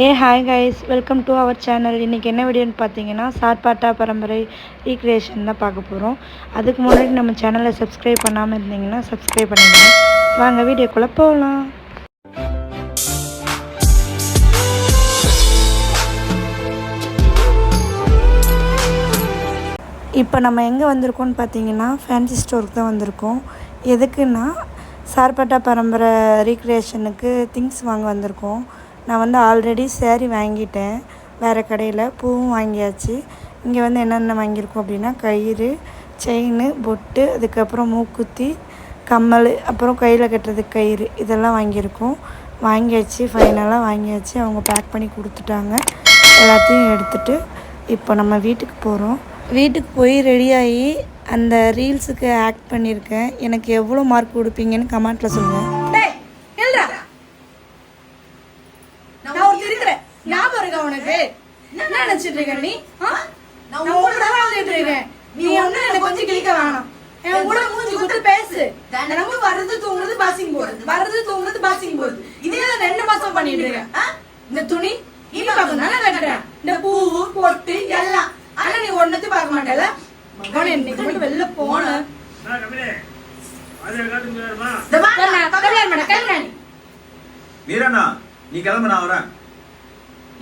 A hi guys welcome to our channel இன்றைக்கி என்ன வீடியோன்னு பார்த்தீங்கன்னா சார்பாட்டா பரம்பரை ரீக்ரியேஷன் தான் பார்க்க போகிறோம் அதுக்கு முன்னாடி நம்ம சேனலை சப்ஸ்கிரைப் பண்ணாமல் இருந்தீங்கன்னா சப்ஸ்கிரைப் பண்ணிடுங்க. வாங்க வீடியோக்குள்ளே போகலாம் இப்போ நம்ம எங்கே வந்திருக்கோம்னு பார்த்தீங்கன்னா ஃபேன்சி ஸ்டோருக்கு தான் வந்திருக்கோம். எதுக்குன்னா சார்பாட்டா பரம்பரை ரீக்ரியேஷனுக்கு திங்ஸ் வாங்க வந்திருக்கோம். நான் வந்து ஆல்ரெடி சேரீ வாங்கிட்டேன். வேறு கடையில் பூவும் வாங்கியாச்சு. இங்கே வந்து என்னென்ன வாங்கியிருக்கோம் அப்படின்னா கயிறு செயின் பொட்டு அதுக்கப்புறம் மூக்குத்தி கம்மல் அப்புறம் கையில் கட்டுறதுக்கு கயிறு இதெல்லாம் வாங்கியிருக்கோம். வாங்கியாச்சு ஃபைனலாக வாங்கியாச்சு. அவங்க பேக் பண்ணி கொடுத்துட்டாங்க. எல்லாத்தையும் எடுத்துகிட்டு இப்போ நம்ம வீட்டுக்கு போகிறோம் வீட்டுக்கு போய் ரெடியாகி அந்த ரீல்ஸுக்கு ஆக்ட் பண்ணியிருக்கேன். எனக்கு எவ்வளோ மார்க் கொடுப்பீங்கன்னு கமெண்ட்டில் சொல்லுங்கள் ஞாபகம் இருக்கா உனக்கு? என்ன நினைச்சிட்டு இருக்க நீ? நான் தான் வாழ்ந்துட்டு இருக்கேன். நீ ஒண்ணும் என்னை கொஞ்சம் கிழிக்க வேணாம். என் கூட மூஞ்சி குடுத்து பேசு. தினமும் வர்றது, தூங்குறது, பாசிங் போறது. வர்றது, தூங்குறது, பாசிங் போறது. இதே தான் ரெண்டு மாசம் பண்ணிட்டு இருக்கேன். இந்த துணி நீ பார்க்கணும் தானே கட்டுறேன். இந்த பூவு, பொட்டு எல்லாம். ஆனா நீ ஒன்னத்தையும் பார்க்க மாட்டேல மகன் என்னைக்கு மட்டும் வெளில போன மீராண்ணா நீ கிளம்பு நான் வரேன்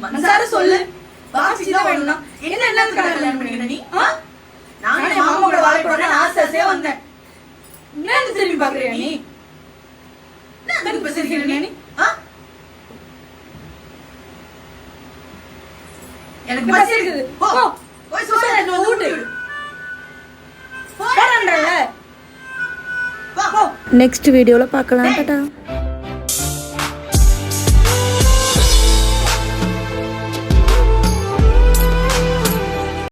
மனசார சொல்லு. வாசி தான் வேணும்னா. என்ன என்ன கல்யாணம் பண்ணிக்கிற நீ? நானே மாமா கூட வாழ போறேன் ஆசை ஆசையா வந்தேன். என்ன திரும்பி பாக்குறியா நீ? என்ன பேசுறீங்க நீ? எனக்கு பசி இருக்குது போ. போய் சோறு வந்து ஊட்டு. நெக்ஸ்ட் வீடியோவில் பார்க்கலாம் டாட்டா